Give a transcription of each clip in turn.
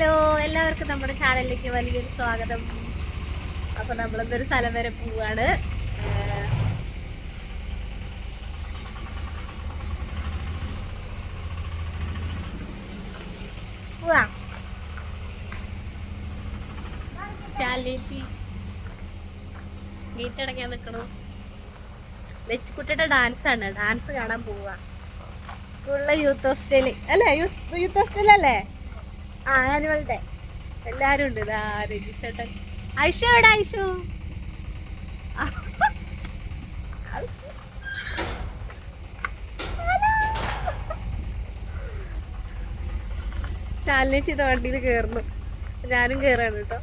Hello എല്ലാവർക്കും നമ്മുടെ ചാനലിലേക്ക് വലിയൊരു സ്വാഗതം. അപ്പൊ നമ്മളെന്തൊരു സ്ഥലം വരെ പോവാണ്. പോവാ. ശാലിച്ചി ഗേറ്റ് അടയ്ക്കാൻ നിൽക്കണു ലച്ചുക്കുട്ടിയുടെ ഡാൻസ് ആണ്. ഡാൻസ് കാണാൻ പോവാ. സ്കൂളിലെ യൂത്ത് ഹോസ്റ്റലിൽ അല്ലേ യൂത്ത് ഹോസ്റ്റൽ അല്ലേ? ആ ആനുവൽ ഡേ എല്ലാരും ഉണ്ട്. ഇതാ രജിഷേട്ടൻ. ഐഷ എവിടെ? ഐഷു? ശാലിനേച്ചി ഇത് വണ്ടിയിൽ കയറുന്നു ഞാനും കയറാണ് കേട്ടോ.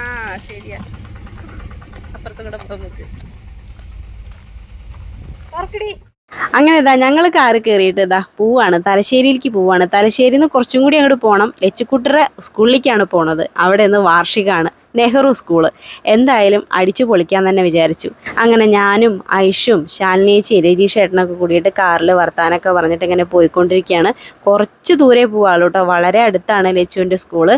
ആ ശരിയാ. അപ്പുറത്തും കൂടെ പോകാൻ നമുക്ക് ഓർക്കിടി അങ്ങനെ ഇതാ ഞങ്ങൾ കാറ് കയറിയിട്ട് ഇതാ പോവാണ്. തലശ്ശേരിയിലേക്ക് പോവാണ്. തലശ്ശേരിയിൽ നിന്ന് കുറച്ചും കൂടി അങ്ങോട്ട് പോകണം ലച്ചുക്കുട്ടറെ സ്കൂളിലേക്കാണ് പോണത്. അവിടെ നിന്ന് വാർഷികമാണ് നെഹ്റു സ്കൂൾ. എന്തായാലും അടിച്ചു പൊളിക്കാൻ തന്നെ വിചാരിച്ചു. അങ്ങനെ ഞാനും ഐഷും ശാലിനേച്ചി രതീഷ് ഏട്ടനൊക്കെ കൂടിയിട്ട് കാറിൽ വർത്താനൊക്കെ പറഞ്ഞിട്ട് ഇങ്ങനെ പോയിക്കൊണ്ടിരിക്കുകയാണ്. കുറച്ച് ദൂരെ പോവാളൂ കേട്ടോ വളരെ അടുത്താണ് ലച്ചുവിന്റെ സ്കൂൾ.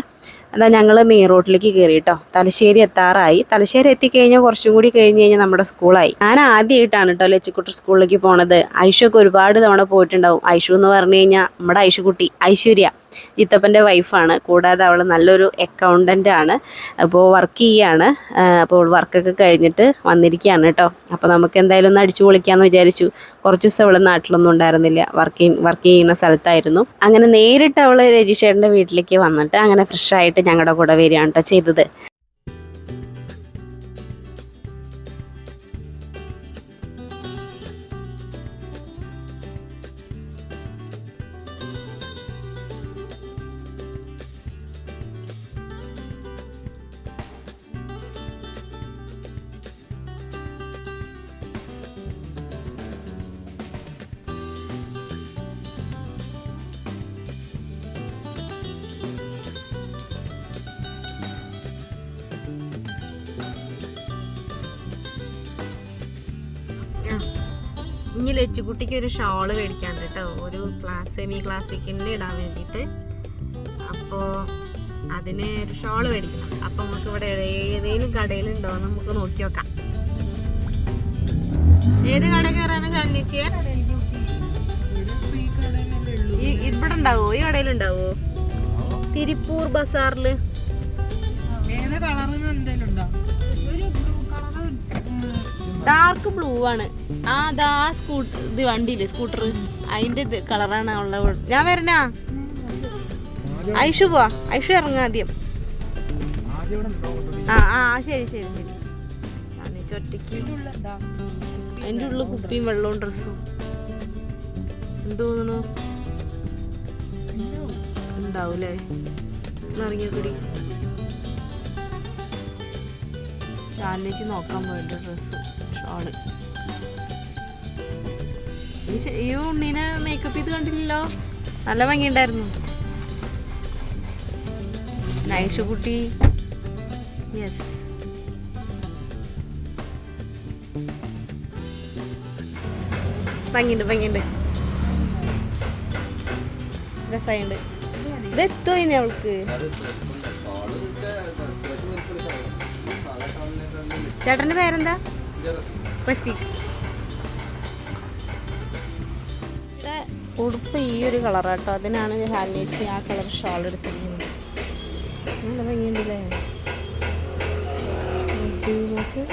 അതാ ഞങ്ങൾ മെയിൻ റോഡിലേക്ക് കയറി കേട്ടോ തലശ്ശേരി എത്താറായി. തലശ്ശേരി എത്തിക്കഴിഞ്ഞാൽ കുറച്ചും കൂടി കഴിഞ്ഞ് കഴിഞ്ഞാൽ നമ്മുടെ സ്കൂളായി ഞാൻ ആദ്യമായിട്ടാണ് കേട്ടോ ലച്ചുക്കുട്ടി സ്കൂളിലേക്ക് പോണത്. ഐഷൊക്കെ ഒരുപാട് തവണ പോയിട്ടുണ്ടാവും. ഐഷു എന്ന് പറഞ്ഞു കഴിഞ്ഞാൽ നമ്മുടെ ഐഷുക്കുട്ടി ഐശ്വര്യ. ചിത്തപ്പന്റെ വൈഫാണ്. കൂടാതെ അവൾ നല്ലൊരു അക്കൗണ്ടന്റ് ആണ്. അപ്പോൾ വർക്ക് ചെയ്യാണ്. അപ്പോൾ വർക്കൊക്കെ കഴിഞ്ഞിട്ട് വന്നിരിക്കുകയാണ് കേട്ടോ. അപ്പോൾ നമുക്ക് എന്തായാലും ഒന്ന് അടിച്ചു പൊളിക്കാമെന്ന് വിചാരിച്ചു. കുറച്ച് ദിവസം അവൾ നാട്ടിലൊന്നും ഉണ്ടായിരുന്നില്ല. വർക്ക് വർക്ക് ചെയ്യുന്ന സ്ഥലത്തായിരുന്നു. അങ്ങനെ നേരിട്ട് അവൾ രജിഷേട്ടന്റെ വീട്ടിലേക്ക് വന്നിട്ട് അങ്ങനെ ഫ്രഷ് ആയിട്ട് ഞങ്ങളുടെ കൂടെ വരികയാണ് കേട്ടോ ചെയ്തത്. ഷോൾ മേടിക്കാൻ കേട്ടോ ഒരു ക്ലാസ് സെമി ക്ലാസ്സിക്കിന്റെ ഇടാൻ വേണ്ടിയിട്ട് അപ്പോൾ അതിന് ഒരു ഷോൾ മേടിക്കണം. അപ്പോൾ നമുക്ക് ഇവിടെ ഏതേലും കടയിലുണ്ടോ എന്ന് നമുക്ക് നോക്കി നോക്കാം. ഏത് കട കയറാനാണ് ചാലിച്ചിയെ ഈ ഇവിടെ ഉണ്ടാവോ? ഈ കടയിലുണ്ടാവോ തിരുപ്പൂർ ബസാറിൽ. ഡാർക്ക് ബ്ലൂ ആണ്. ആ ആ സ്കൂട്ടർ ഇത് വണ്ടിയില്ലേ സ്കൂട്ടർ അതിന്റെ ഇത് കളറാണ് ഉള്ള ഞാൻ വരണാ? ഐഷു പോവാ. ഐഷു ഇറങ്ങാ ആദ്യം. ആ ആ ശരി ശരി ശരി. ഒറ്റയ്ക്ക് അതിന്റെ ഉള്ളിൽ കുപ്പിയും വെള്ളവും ഡ്രസ്സും എന്ത് തോന്നണു ഉണ്ടാവൂലേ? ഇറങ്ങിയ കൂടി ശാലിനേച്ചി നോക്കാൻ പോയിട്ട് ഡ്രസ്സ് ഷോൾ ഈ ഉണ്ണീനെ മേക്കപ്പ് ചെയ്ത് കണ്ടില്ലല്ലോ? നല്ല ഭംഗിയുണ്ടായിരുന്നു. നൈഷു കുട്ടി. യെസ് ഭംഗിയുണ്ട് ഭംഗിയുണ്ട്. രസമുണ്ട് ഇത് ഇനി അവൾക്ക്? ചേട്ടന്റെ പേരെന്താ? റഫീഖ്. ഇവിടെ ഉടുപ്പ് ഈ ഒരു കളറാട്ടോ. അതിനാണ് ഹാലിനേച്ചി ആ കളർ ഷോൾ എടുത്തിരിക്കുന്നത്. നല്ല ഭംഗിയുണ്ടല്ലേ? നോക്ക്.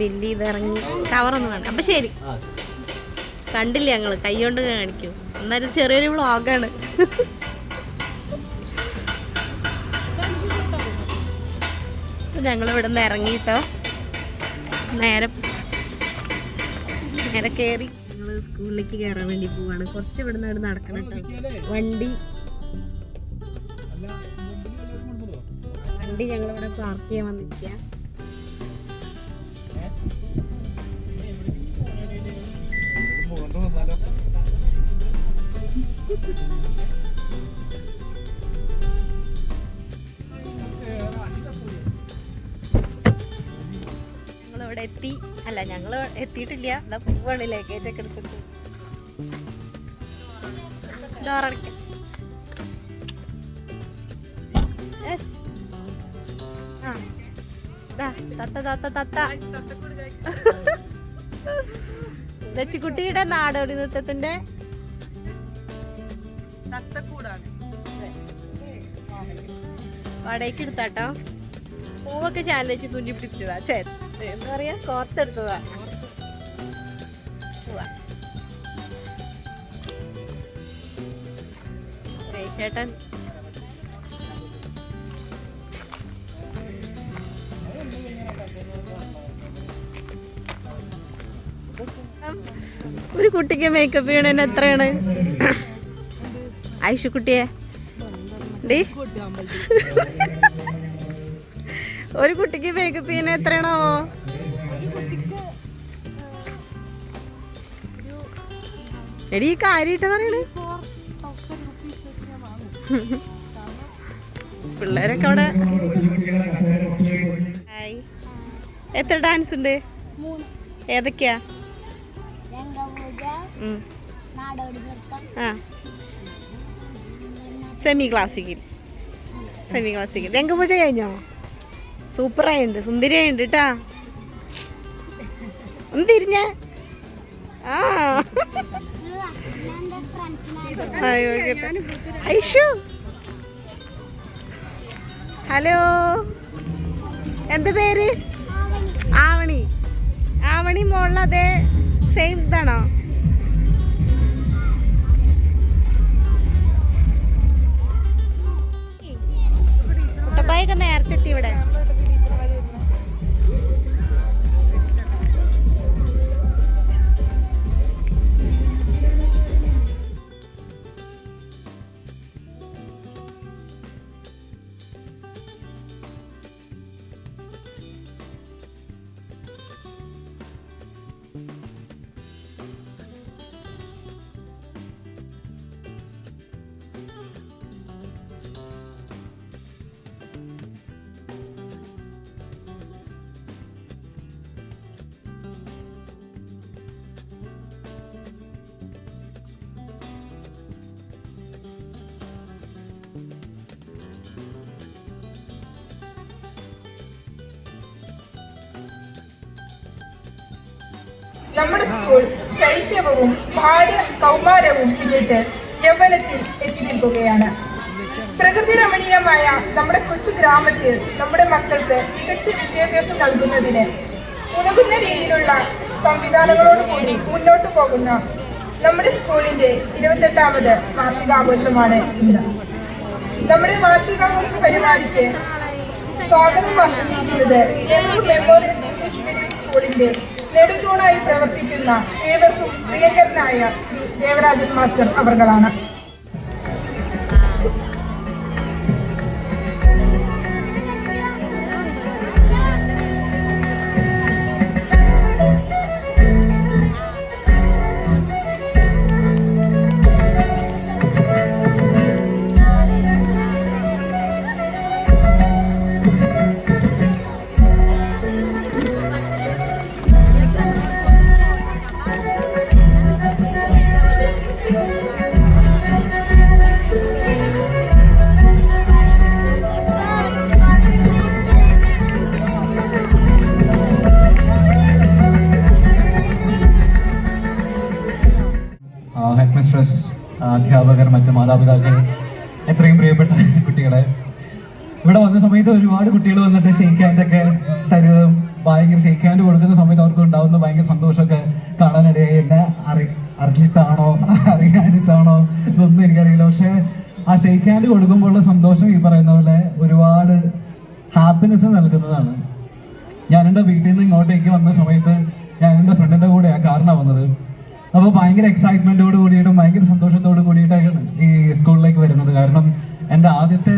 ബില്ല് ചെയ്ത് ഇറങ്ങി കവറൊന്നും വേണം അപ്പൊ ശരി. കണ്ടില്ല ഞങ്ങൾ. കൈകൊണ്ട് കാണിക്കും. എന്നാലും ചെറിയൊരു വ്ളോഗാണ്. ഞങ്ങൾ ഇവിടെ നിന്ന് ഇറങ്ങിയിട്ടോ നേരെ നേരെ കയറി ഞങ്ങൾ സ്കൂളിലേക്ക് കയറാൻ വേണ്ടി പോവാണ്. കുറച്ച് ഇവിടെ നിന്ന് നടക്കണം കേട്ടോ വണ്ടി. വണ്ടി ഞങ്ങളിവിടെ പാർക്ക് ചെയ്യാൻ വന്നിരിക്കുക ഇവിടെ എത്തി. അല്ല ഞങ്ങൾ എത്തിയിട്ടില്ല. എന്നാ പോവാണ് ലഗേജ് ഒക്കെ എടുത്തിട്ട്. ഡോറടയ്ക്കാം. ആ. തത്ത നാടോടി നൃത്തത്തിന്റെ വാടകയ്ക്ക് എടുത്താട്ടോ. പൂവൊക്കെ ശാലിച്ച് തുന്നി പിടിച്ചതാ ചേ എന്താ പറയാ? കോർത്തെടുത്തതാ. ചേട്ടൻ ഒരു കുട്ടിക്ക് മേക്കപ്പ് ചെയ്യണതിന് എത്രയാണ്? ഐഷുക്കുട്ടിയെ ഡി. ഒരു കുട്ടിക്ക് മേക്കപ്പ് ചെയ്യുന്ന എത്രയാണോ എടി ഈ പിള്ളേരൊക്കെ അവിടെ. എത്ര ഡാൻസ് ഉണ്ട്? ഏതൊക്കെയാ? സെമി ക്ലാസിക്കൽ സെമി ക്ലാസിക്കൽ രംഗപൂജ കഴിഞ്ഞോ? സൂപ്പറായുണ്ട് സുന്ദരിയായുണ്ട് കേട്ടാ ഒന്ന് തിരിഞ്ഞ. ആ. ഹലോ. എന്താ പേര്? ആവണി. ആവണി മോളിൽ അതേ സെയിം ഇതാണോ? കുട്ടപ്പായൊക്കെ നേരത്തെ എത്തി ഇവിടെ. നമ്മുടെ സ്കൂൾ ശൈശവവും ഭാര്യ കൗമാരവും പിന്നിട്ട് യൗവനത്തിൽ എത്തി നിൽക്കുകയാണ്. പ്രകൃതി രമണീയമായ നമ്മുടെ കൊച്ചു ഗ്രാമത്തിൽ നമ്മുടെ മക്കൾക്ക് മികച്ച വിദ്യാഭ്യാസം നൽകുന്നതിന് ഉതകുന്ന രീതിയിലുള്ള സംവിധാനങ്ങളോട് കൂടി മുന്നോട്ട് പോകുന്ന നമ്മുടെ സ്കൂളിന്റെ ഇരുപത്തെട്ടാമത് വാർഷികാഘോഷമാണ് ഇന്ന്. നമ്മുടെ വാർഷികാഘോഷ പരിപാടിക്ക് സ്വാഗതം ആശംസിക്കുന്നത് മെമ്മോറിയൽ ഇംഗ്ലീഷ് മീഡിയം സ്കൂളിന്റെ നെടുത്തൂണായി പ്രവർത്തിക്കുന്ന ഏവർക്കും പ്രിയങ്കരനായ ദേവരാജൻ മാസ്റ്റർ അവർകളാണ്. ഭയങ്കര ഷെയ്ക്ക് ഹാൻഡ് കൊടുക്കുന്ന സമയത്ത് അവർക്ക് ഉണ്ടാവുന്ന ഭയങ്കര സന്തോഷമൊക്കെ കാണാനിടയായി എന്നെ അറി അറിഞ്ഞിട്ടാണോ? അറിയാനിട്ടാണോ? ഇതൊന്നും എനിക്കറിയില്ല. പക്ഷെ ആ ഷെയ്ക്ക് ഹാൻഡ് കൊടുക്കുമ്പോഴുള്ള സന്തോഷം ഈ പറയുന്ന പോലെ ഒരുപാട് ഹാപ്പിനെസ് നൽകുന്നതാണ്. ഞാൻ എന്റെ വീട്ടിൽ നിന്ന് ഇങ്ങോട്ടേക്ക് വന്ന സമയത്ത് ഞാൻ എന്റെ ഫ്രണ്ടിന്റെ കൂടെയാണ് കാറിനാണ് വന്നത്. അപ്പോൾ ഭയങ്കര എക്സൈറ്റ്മെന്റോട് കൂടിയിട്ടും ഭയങ്കര സന്തോഷത്തോട് കൂടിയിട്ടാണ് ഈ സ്കൂളിലേക്ക് വരുന്നത്. കാരണം എന്റെ ആദ്യത്തെ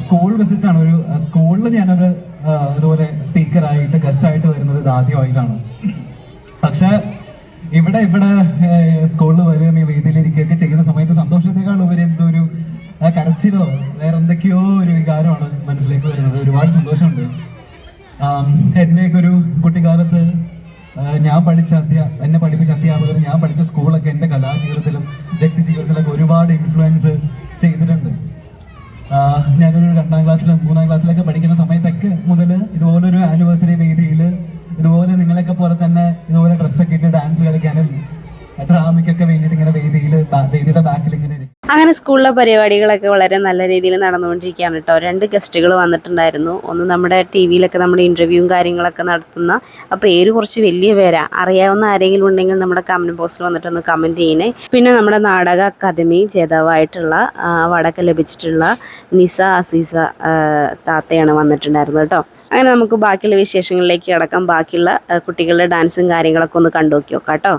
സ്കൂൾ വിസിറ്റാണ് ഒരു സ്കൂളിൽ ഞാനൊരു ആ, ഇതുപോലെ സ്പീക്കറായിട്ട് ഗസ്റ്റായിട്ട് വരുന്നത് ഇത് ആദ്യമായിട്ടാണ്. പക്ഷെ ഇവിടെ ഇവിടെ സ്കൂളിൽ വരികയും ഈ വേദിയിലിരിക്കുകയൊക്കെ ചെയ്യുന്ന സമയത്ത് സന്തോഷത്തെക്കാൾ ഉപരി എന്തോ ഒരു കരച്ചിലോ വേറെ എന്തൊക്കെയോ ഒരു വികാരമാണ് മനസ്സിലേക്ക് വരുന്നത്. ഒരുപാട് സന്തോഷമുണ്ട്. എന്നെയൊക്കെ ഒരു കുട്ടിക്കാലത്ത് ഞാൻ പഠിച്ച അധ്യാ എന്നെ പഠിപ്പിച്ച അധ്യാപകർ ഞാൻ പഠിച്ച സ്കൂളൊക്കെ എന്റെ കലാജീവിതത്തിലും വ്യക്തി ജീവിതത്തിലൊക്കെ ഒരുപാട് ഇൻഫ്ലുവൻസ് ചെയ്തിട്ടുണ്ട്. ഞാനൊരു രണ്ടാം ക്ലാസ്സിലും മൂന്നാം ക്ലാസ്സിലൊക്കെ പഠിക്കുന്ന സമയത്തൊക്കെ മുതൽ ഇതുപോലൊരു ആനിവേഴ്സറി വേദിയിൽ ഇതുപോലെ നിങ്ങളൊക്കെ പോലെ തന്നെ ഇതുപോലെ ഡ്രസ്സൊക്കെ ഇട്ട് ഡാൻസ് കളിക്കാനും ഡ്രാമയ്ക്കൊക്കെ വേദിയുടെ ബാക്കിൽ ഇങ്ങനെ അങ്ങനെ സ്കൂളിലെ പരിപാടികളൊക്കെ വളരെ നല്ല രീതിയിൽ നടന്നുകൊണ്ടിരിക്കുകയാണ് കേട്ടോ. രണ്ട് ഗസ്റ്റുകൾ വന്നിട്ടുണ്ടായിരുന്നു. ഒന്ന് നമ്മുടെ ടി വിയിലൊക്കെ നമ്മുടെ ഇന്റർവ്യൂവും കാര്യങ്ങളൊക്കെ നടത്തുന്ന ആ പേര് കുറച്ച് വലിയ പേരാ. അറിയാവുന്ന ആരെങ്കിലും ഉണ്ടെങ്കിൽ നമ്മുടെ കമന്റ് ബോക്സിൽ വന്നിട്ടൊന്ന് കമന്റ് ചെയ്യണേ. പിന്നെ നമ്മുടെ നാടക അക്കാദമി ജേതാവായിട്ടുള്ള വടക്ക് ലഭിച്ചിട്ടുള്ള നിസ അസീസ താത്തയാണ് വന്നിട്ടുണ്ടായിരുന്നത് കേട്ടോ. അങ്ങനെ നമുക്ക് ബാക്കിയുള്ള വിശേഷങ്ങളിലേക്ക് കിടക്കാം. ബാക്കിയുള്ള കുട്ടികളുടെ ഡാൻസും കാര്യങ്ങളൊക്കെ ഒന്ന് കണ്ടു നോക്കി നോക്കാം കേട്ടോ.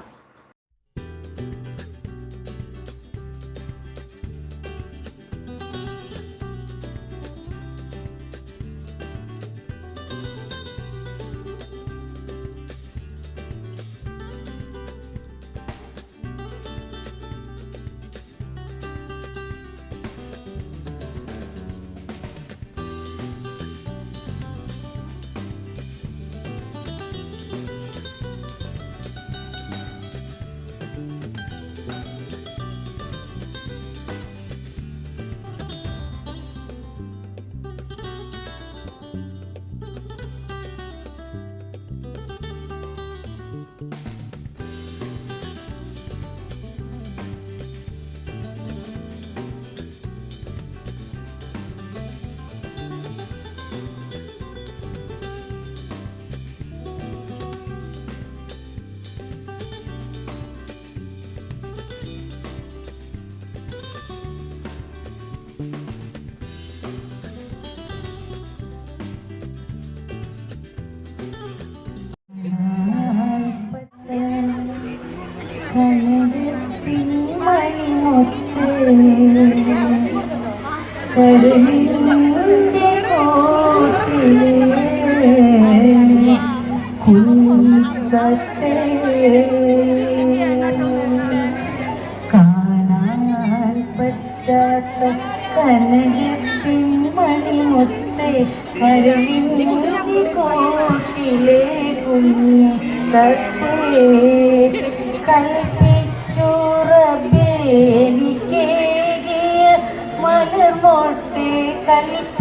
മലർമോട്ടെ കൽപ്പിച്ചുറപ്പേ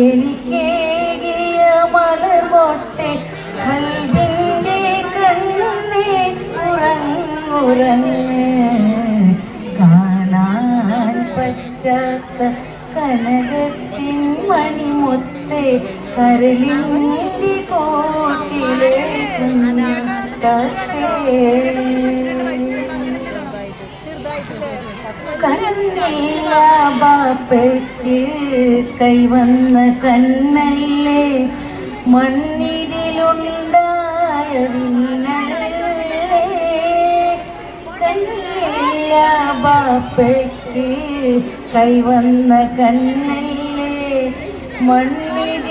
എനിക്കേകിയ എനിക്കേകിയ മലർമോട്ടെ കൽവിന്റെ കണ്ണി ഉറങ്ങുറങ്ങ്. കാണാൻ പറ്റാത്ത കനകത്തിൻ മണിമുത്തെ കരളിന്റെ കോട്ടിലെ കുഞ്ഞത്തേ കണ്ണില്ല ബാപ്പയ്ക്ക് കൈവന്ന കണ്ണല്ലേ മണ്ണിതിലുണ്ടായ വിണ്ണല്ലേ കണ്ണില്ല ബാപ്പയ്ക്ക് കൈവന്ന കണ്ണല്ലേ മണ്ണിതിലുണ്ടായ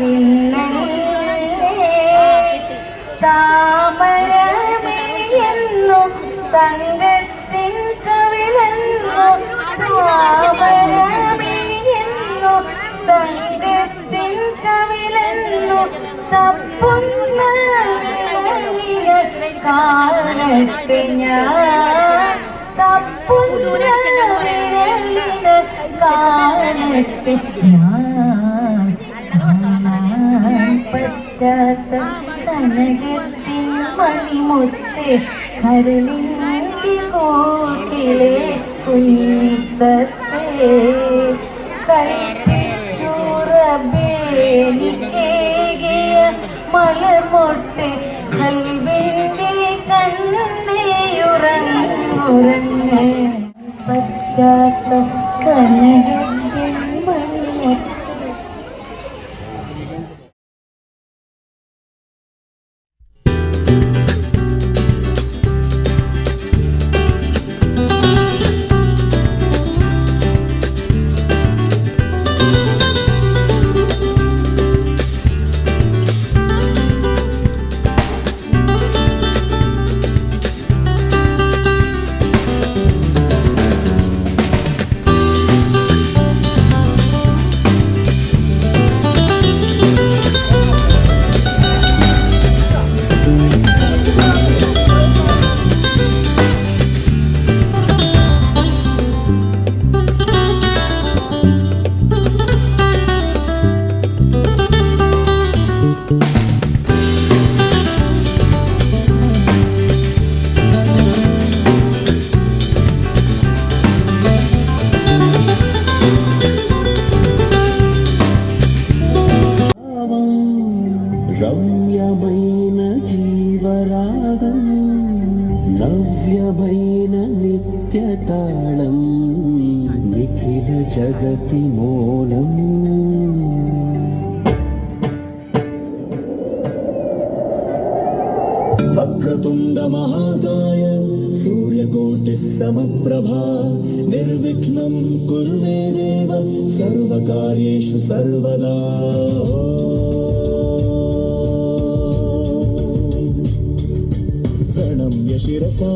വിണ്ണല്ലേ തപ്പുന്ന വിരലികൾ കാണട്ടെ ഞാൻ തപ്പുന്ന കാണട്ടെ ഞാൻ പറ്റാത്ത കനകത്തിൻ മണിമുത്ത് കരളിന്റെ കൂട്ടിലെ കുഞ്ഞിത്തത്തെ കൽപ്പിച്ചു റബേനിക്കേകിയ മലർമൊട്ട് കണ്ണയുറങ്ങുറങ്ങ് പറ്റാത്ത കനകത്തിൻ ശിരസാ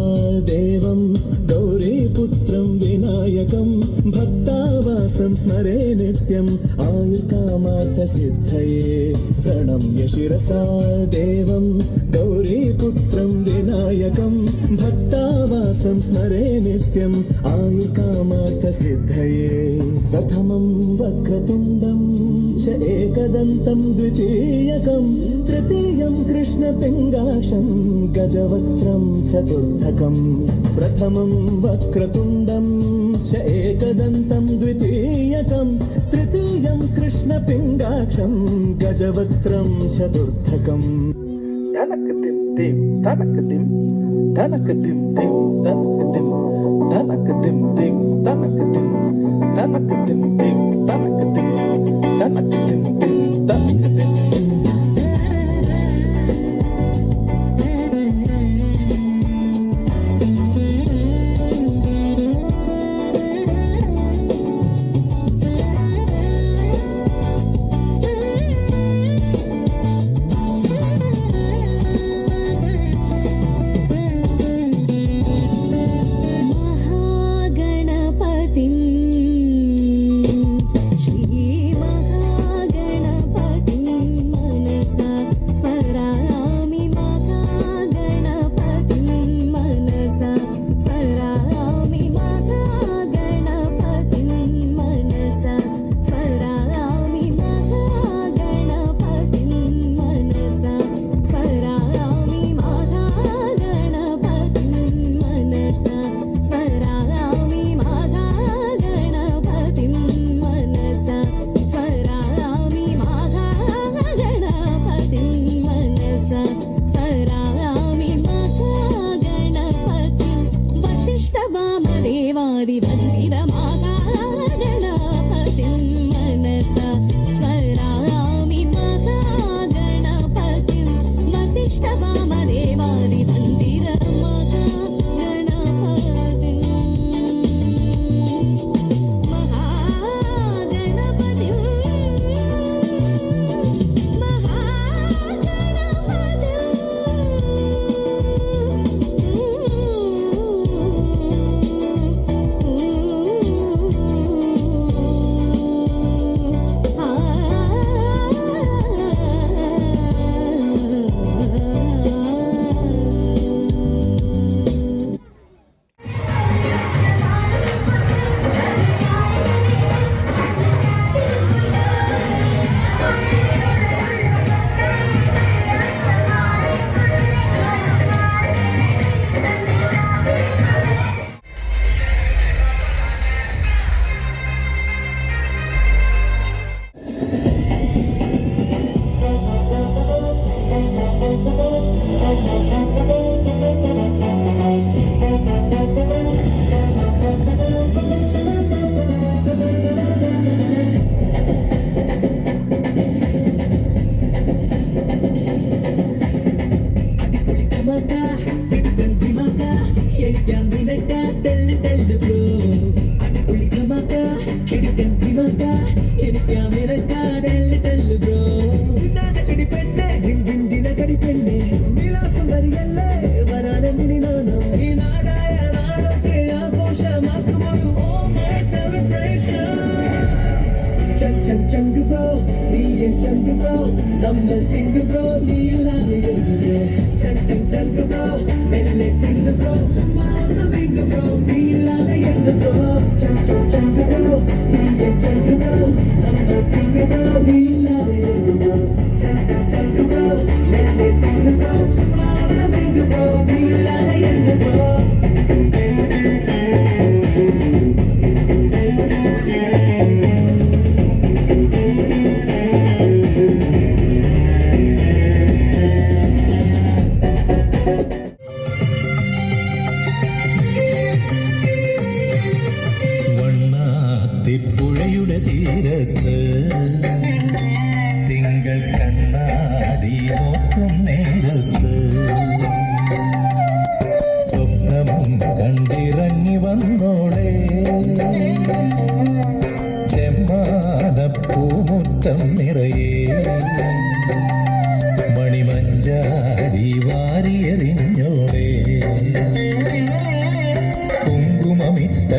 ദേവം ഗൗരീപുത്രം വിനായകം ഭക്താവാസം സ്മരേ നിത്യം ആയുർകാമാർത്ഥസിദ്ധയേ പ്രണമ്യ ശിരസാ ദേവം ഗൗരീ विनायकं भक्तावासं स्मरे नित्यम् आयुकामार्थसिद्धये प्रथमं वक्रतुण्डं च एकदन्तं द्वितीयकं तृतीयं कृष्णपिङ्गाशं गजवक्त्रं चतुर्थकं। प्रथमं वक्रतुण्डं च एकदन्तं द्वितीयकं तृतीयं कृष्णपिङ्गाक्षं गजवक्त्रं चतुर्थकम्। dim, tanaka dim, tanaka dim, dim, tanaka dim, tanaka dim, dim, tanaka dim, tanaka dim, dim, tanaka dim.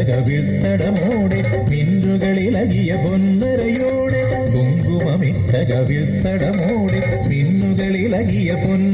കവിൾത്തടമോടെ മിന്നുകളിളകിയ പൊന്നരയോടെ കുങ്കുമമിട്ട കവിൾത്തടമോടെ മിന്നുകളിളകിയ പൊന്നരയോടെ